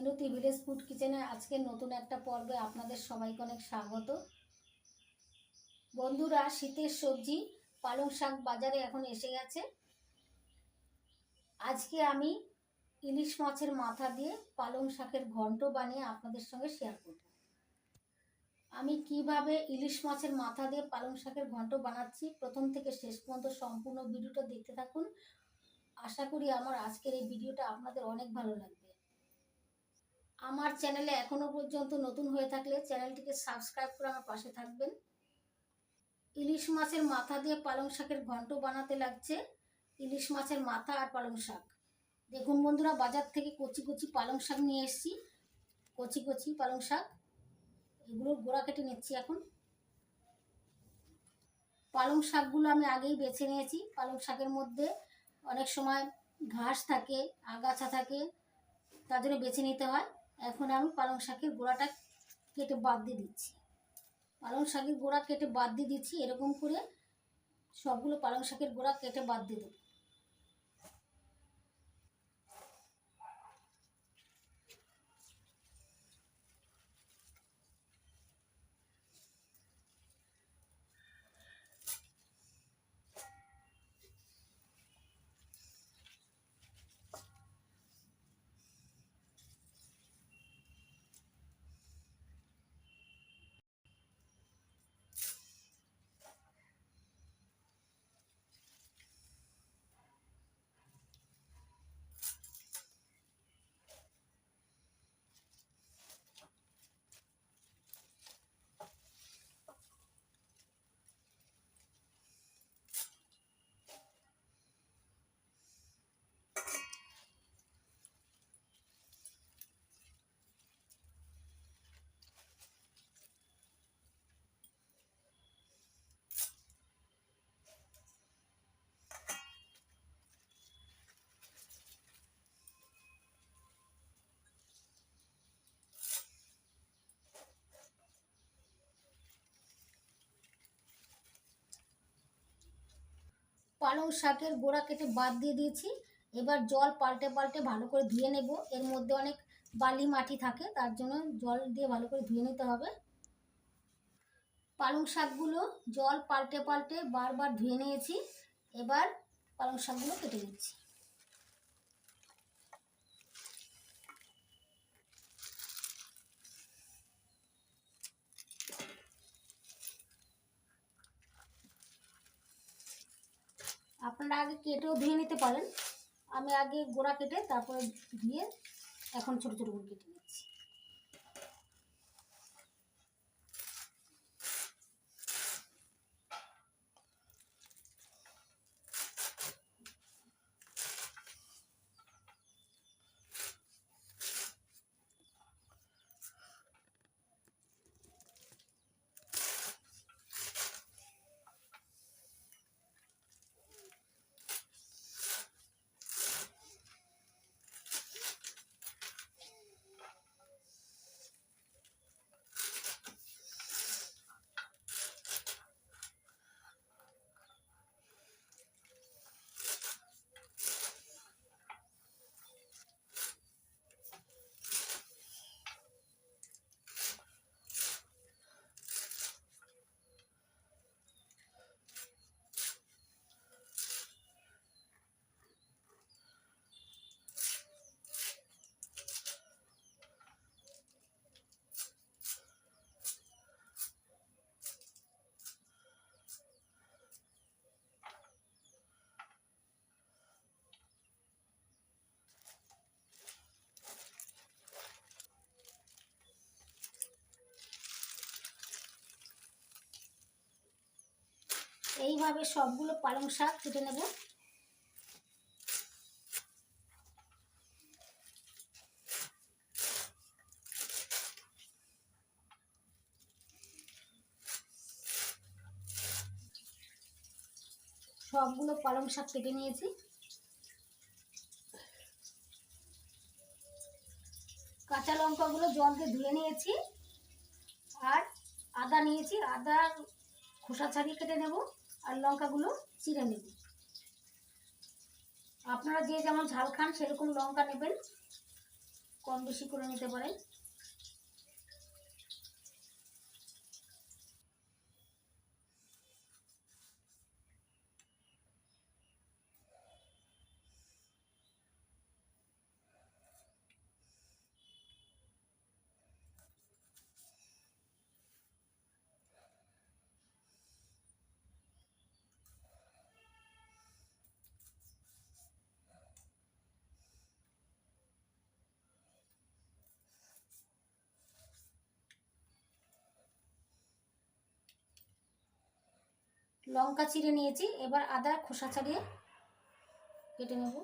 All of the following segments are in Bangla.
মিনতি ভিলেজ ফুড কিচেনে আজকে নতুন একটা পর্বে আপনাদের সবাইকে অনেক স্বাগত। বন্ধুরা, শীতের সবজি, পালং শাক বাজারে এখন এসে গেছে। আজকে আমি ইলিশ মাছের মাথা দিয়ে পালং শাকের ঘন্ট বানিয়ে আপনাদের সঙ্গে শেয়ার করব। আমি কীভাবে ইলিশ মাছের মাথা দিয়ে পালং শাকের ঘন্ট বানাচ্ছি, প্রথম থেকে শেষ পর্যন্ত সম্পূর্ণ ভিডিওটা দেখতে থাকুন। আশা করি আমার আজকের এই ভিডিওটা আপনাদের অনেক ভালো লাগবে। আমার চ্যানেলে এখনও পর্যন্ত নতুন হয়ে থাকলে চ্যানেলটিকে সাবস্ক্রাইব করে আমার পাশে থাকবেন। ইলিশ মাছের মাথা দিয়ে পালং শাকের ঘন্ট বানাতে লাগছে ইলিশ মাছের মাথা আর পালং শাক। দেখুন বন্ধুরা, বাজার থেকে কচি কচি পালং শাক নিয়ে এসেছি। কচি কচি পালং শাক। এগুলোর গোড়া কেটে নিচ্ছি এখন। পালং শাকগুলো আমি আগেই বেছে নিয়েছি। পালং শাকের মধ্যে অনেক সময় ঘাস থাকে, আগাছা থাকে, তার জন্য বেছে নিতে হয়। এখন আমি পালং শাকের গোড়াটা কেটে বাদ দিয়ে দিচ্ছি। পালং শাকের গোড়া কেটে বাদ দিয়ে দিচ্ছি, এরকম করে সবগুলো পালং শাকের গোড়া কেটে বাদ দিয়ে দেবো। পালং শাকের গোড়া কেটে বাদ দিয়ে দিয়েছি। এবার জল পাল্টে পাল্টে ভালো করে ধুয়ে নেব। এর মধ্যে অনেক বালি মাটি থাকে, তার জন্য জল দিয়ে ভালো করে ধুয়ে নিতে হবে। পালং শাকগুলো জল পাল্টে পাল্টে বারবার ধুয়ে নিয়েছি। এবার পালং শাকগুলো কেটে নিচ্ছি। আপনারা আগে কেটেও ধুয়ে নিতে পারেন। আমি আগে গোড়া কেটে তারপরে ধুয়ে এখন ছোটো ছোটো করে কেটে নিচ্ছি। এইভাবে সবগুলো পালং শাক কেটে নেব। সবগুলো পালং শাক কেটে নিয়েছি। কাঁচা লঙ্কাগুলো জল দিয়ে ধুয়ে নিয়েছি। আর আদা নিয়েছি আদার খোসা ছাড়িয়ে কেটে নেব। আর লঙ্কাগুলো চিড়ে নেব। আপনারা যে যেমন ঝাল খান, সেরকম লঙ্কা নেবেন। কম বেশি করে নিতে পারেন। লঙ্কা চিড়ে নিয়েছি, এবার আদা খোসা ছাড়িয়ে কেটে নেব।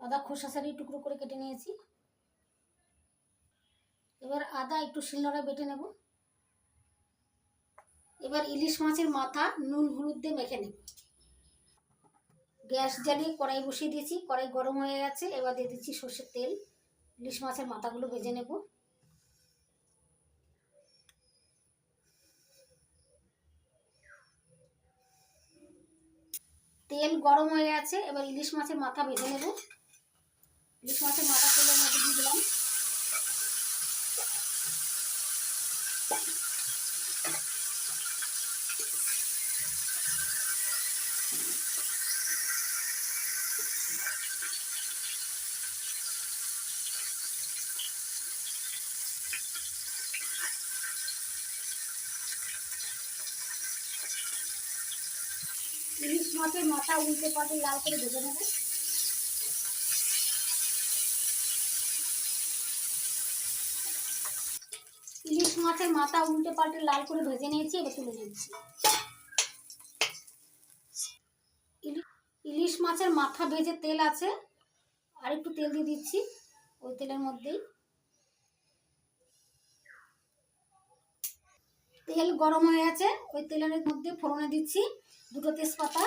আদা খোসা ছাড়িয়ে টুকরো করে কেটে নিয়েছি। এবার আদা একটু শিলনোড়ায় বেটে নেব। এবার ইলিশ মাছের মাথা নুন হলুদ দিয়ে মেখে নেব। গ্যাস জ্বালিয়ে কড়াই বসিয়ে দিয়েছি, কড়াই গরম হয়ে গেছে, এবার দিয়ে দিচ্ছি সর্ষের তেল। ইলিশ মাছের মাথাগুলো ভেজে নেব। তেল গরম হয়ে গেছে, এবার ইলিশ মাছের মাথা ভেজে নেব। ইলিশ মাছের মাথা তেলের মধ্যে দিয়ে দিলাম। ইলিশ মাছের মাথা উল্টে পাল্টে লাল করে ভেজে নেবে। ইলিশ মাছের মাথা উল্টে পাল্টে লাল করে ভেজে নিয়েছি, এবার তুলে ইলি- ইলিশ মাছের মাথা ভেজে তেল আছে আর একটু তেল দিয়ে দিচ্ছি, ওই তেলের মধ্যেই। তেল গরম হয়ে গেছে ওই তেলের মধ্যে ফোড়নে দিচ্ছি দুটো তেজপাতা,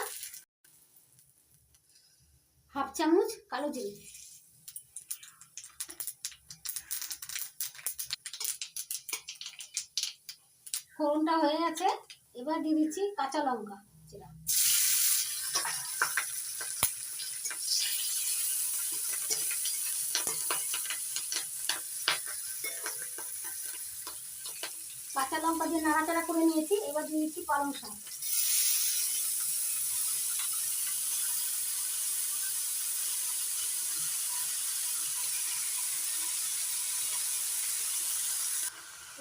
হাফ চামচ কালো জিরে। ফোড়নটা হয়ে গেছে। এবার দিয়ে দিচ্ছি কাঁচা লঙ্কা। জিরা কাঁচা লঙ্কা দিয়ে নাড়াচাড়া করে নিয়েছি, এবার দিয়ে দিচ্ছি পালং শাক।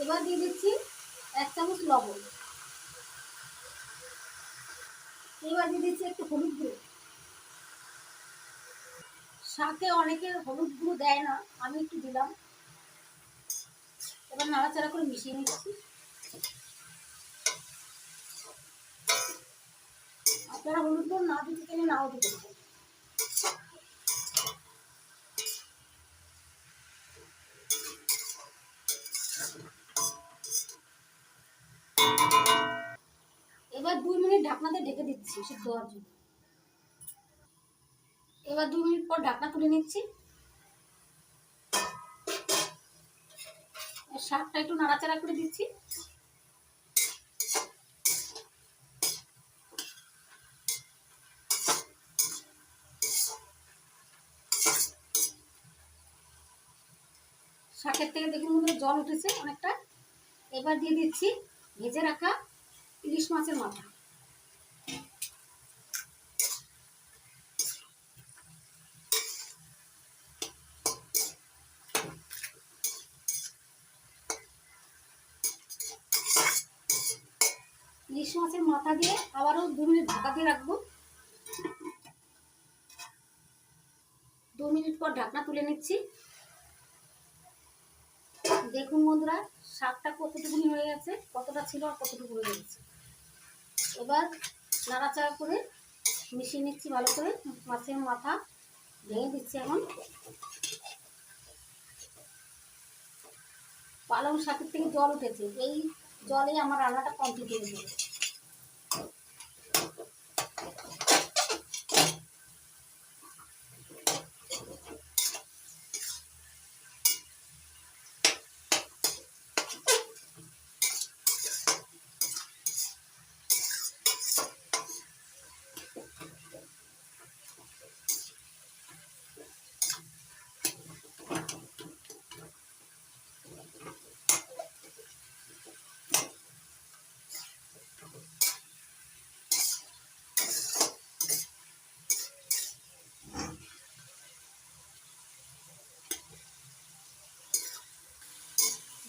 এবার দিয়ে দিচ্ছি এক চামচ লবণ। এবার দিয়ে দিচ্ছি একটু হলুদ গুঁড়ো। শাকে অনেকে হলুদ গুঁড়ো দেয় না, আমি একটু দিলাম। এবার নাড়াচাড়া করে মিশিয়ে নিচ্ছি। আপনারা হলুদ গুঁড়ো না দিতে চাইলে নাও দিতে এবার দুই মিনিট ঢাকনাতে ঢেকে দিচ্ছি সিদ্ধ হওয়ার জন্য। এবার দুই মিনিট পর ঢাকনা তুলে নিচ্ছি। শাকটা একটু নাড়াচাড়া করে দিচ্ছি। শাকের থেকে দেখুন বন্ধুরা, জল উঠেছে অনেকটা। এবার দিয়ে দিচ্ছি ভেজে রাখা ইলিশ মাছের মাথা। ইলিশ মাছের মাথা দিয়ে আবারও দু মিনিট ঢাকা দিয়ে রাখব। দু মিনিট পর ঢাকনা তুলে নিচ্ছি। দেখুন বন্ধুরা, শাকটা কতটুকুনি হয়ে গেছে, কতটা ছিল আর কতটুকু হয়ে গেছে। এবার নাড়াচাড়া করে মিশিয়ে নিচ্ছি ভালো করে, মাছের মাথা ভেঙে দিচ্ছি এখন। পালং শাকের থেকে জল উঠেছে, এই জলে আমার রান্নাটা কমপ্লিট হয়ে যাবে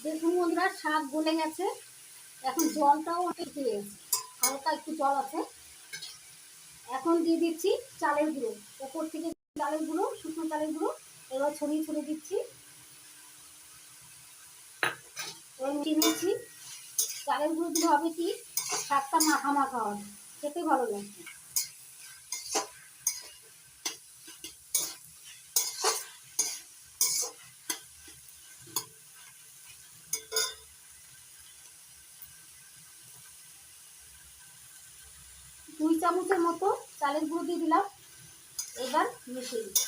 দেখুন বন্ধুরা শাক গলে গেছে, এখন জলটাও অনেক দিয়ে হালকা একটু জল আছে। এখন দিয়ে দিচ্ছি চালের গুঁড়ো। ওপর থেকে চালের গুঁড়ো, শুকনো চালের গুঁড়ো, এবার ছড়িয়ে ছড়িয়ে দিচ্ছি। এবার নিচ্ছি। চালের গুঁড়ো দিলে হবে কি? শাকটা মাখা মাখা হবে। খেতে ভালো লাগবে। দুই চামচের মতো চালের গুঁড়ো দিয়ে দিলাম। এবার মিশিয়ে দিচ্ছি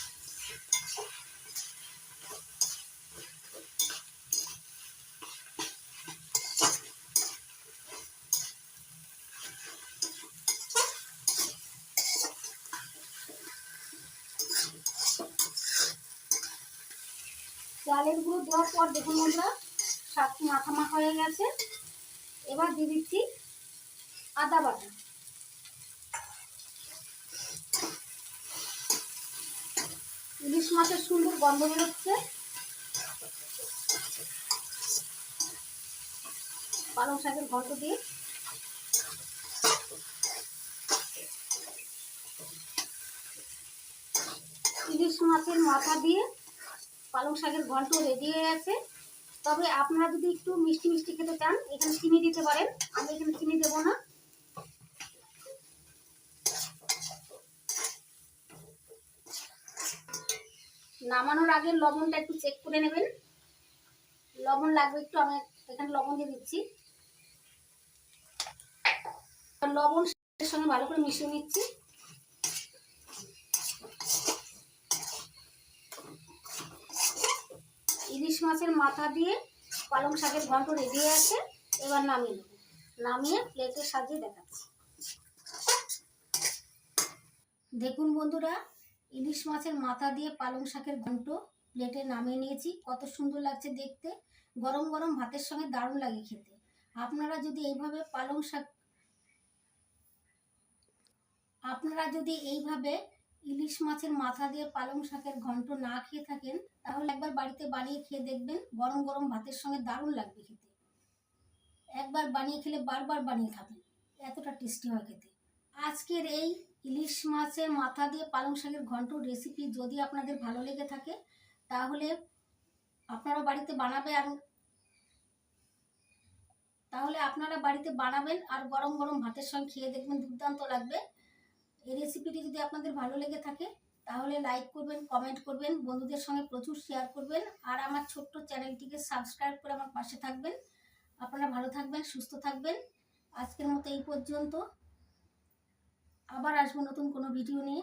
চালের গুঁড়ো দেওয়ার পর দেখুন বন্ধুরা শাক মাখা মাখা হয়ে গেছে। এবার দিয়ে দিচ্ছি আদা বাটা। ইলিশ মাছের সুন্দর গন্ধ বেরোচ্ছে। পালং শাকের ঘন্ট দিয়ে। ইলিশ মাছের মাথা দিয়ে পালং শাকের ঘন্ট রেডি হয়ে গেছে। তবে আপনারা যদি একটু মিষ্টি মিষ্টি খেতে চান, এখানে চিনি দিতে পারেন। আমি এখানে চিনি দেবো না। নামানোর আগে লবণটা একটু চেক করে নেবেন। লবণ লাগবে একটু, আমি এখানে লবণ দিয়ে দিচ্ছি। লবণ সঙ্গে ভালো করে মিশিয়ে নিচ্ছি। ইলিশ মাছের মাথা দিয়ে পালং শাকের ঘন্ট রেডি আছে, এবার নামিয়ে নেব। নামিয়ে প্লেটে সাজিয়ে দেখাচ্ছি। দেখুন বন্ধুরা ইলিশ মাছের মাথা দিয়ে পালং শাকের ঘন্ট প্লেটে নামিয়ে নিয়েছি। কত সুন্দর লাগছে দেখতে। গরম গরম ভাতের সঙ্গে দারুণ লাগে খেতে। আপনারা যদি এইভাবে পালং শাক আপনারা যদি এইভাবে ইলিশ মাছের মাথা দিয়ে পালং শাকের ঘন্ট না খেয়ে থাকেন, তাহলে একবার বাড়িতে বানিয়ে খেয়ে দেখবেন গরম গরম ভাতের সঙ্গে দারুণ লাগবে খেতে। একবার বানিয়ে খেলে বারবার বানিয়ে খাবেন। এতটা টেস্টি হয় খেতে। আজকের এই ইলিশ মাছের মাথা দিয়ে পালং শাকের ঘন্ট রেসিপি যদি আপনাদের ভালো লেগে থাকে, তাহলে আপনারা বাড়িতে বানাবে আর। তাহলে আপনারা বাড়িতে বানাবেন আর গরম গরম ভাতের সঙ্গে খেয়ে দেখবেন দুর্দান্ত লাগবে। এই রেসিপিটি যদি আপনাদের ভালো লেগে থাকে, তাহলে লাইক করবেন কমেন্ট করবেন, বন্ধুদের সঙ্গে প্রচুর শেয়ার করবেন, আর আমার ছোট্ট চ্যানেলটিকে সাবস্ক্রাইব করে আমার পাশে থাকবেন। আপনারা ভালো থাকবেন, সুস্থ থাকবেন। আজকের মতো এই পর্যন্ত। আবার আসব নতুন কোনো ভিডিও নিয়ে।